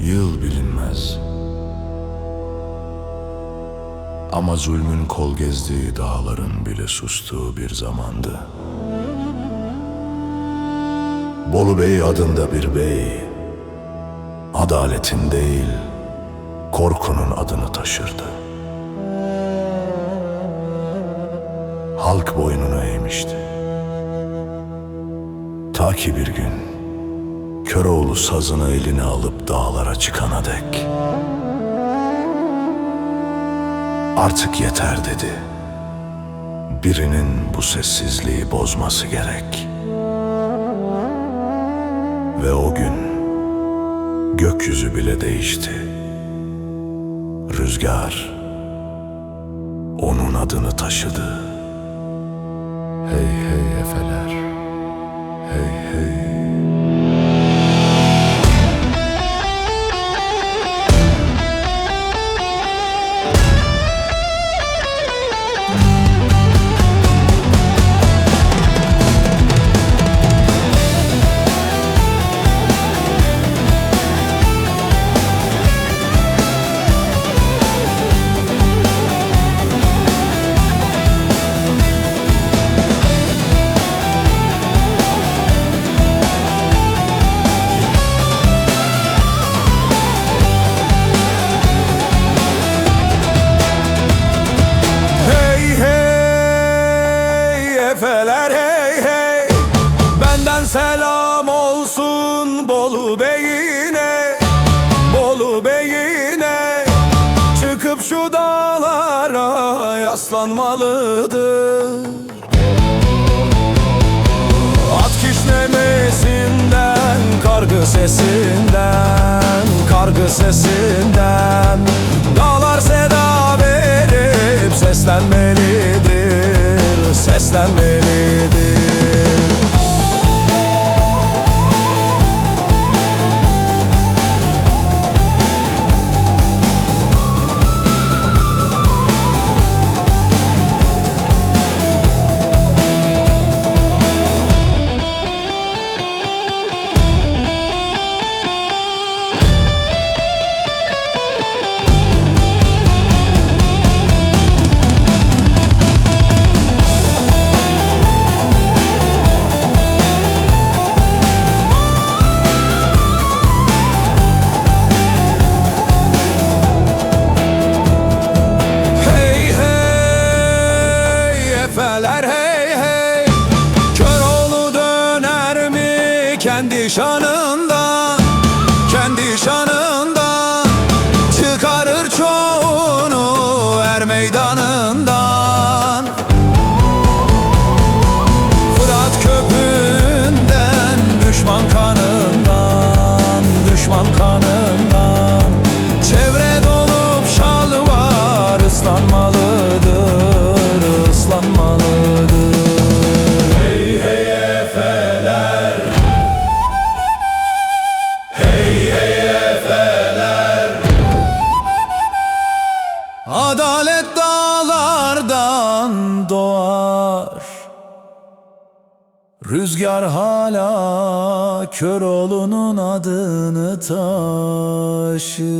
Yıl bilinmez. Ama zulmün kol gezdiği dağların bile sustuğu bir zamandı. Bolu Bey adında bir bey, adaletin değil, korkunun adını taşırdı. Halk boynunu eğmişti. Ta ki bir gün Köroğlu sazını eline alıp dağlara çıkana dek. Artık yeter dedi. Birinin bu sessizliği bozması gerek. Ve o gün gökyüzü bile değişti. Rüzgar onun adını taşıdı. Hey hey efeler. Selam olsun Bolu Bey'ine Bolu Bey'ine. Çıkıp şu dağlara yaslanmalıdır. At kişnemesinden, kargı sesinden, kargı sesinden. Dağlar seda verip seslenmelidir, seslenmelidir kendi şanından Kendi şanından Çıkarır çoğunu er meydanından. Fırat köpüğünden Düşman kanından Düşman kanından. Çevre dolup şal var ıslanmalıdır Adalet dağlardan doğar. Rüzgar hala Köroğlu'nun adını taşır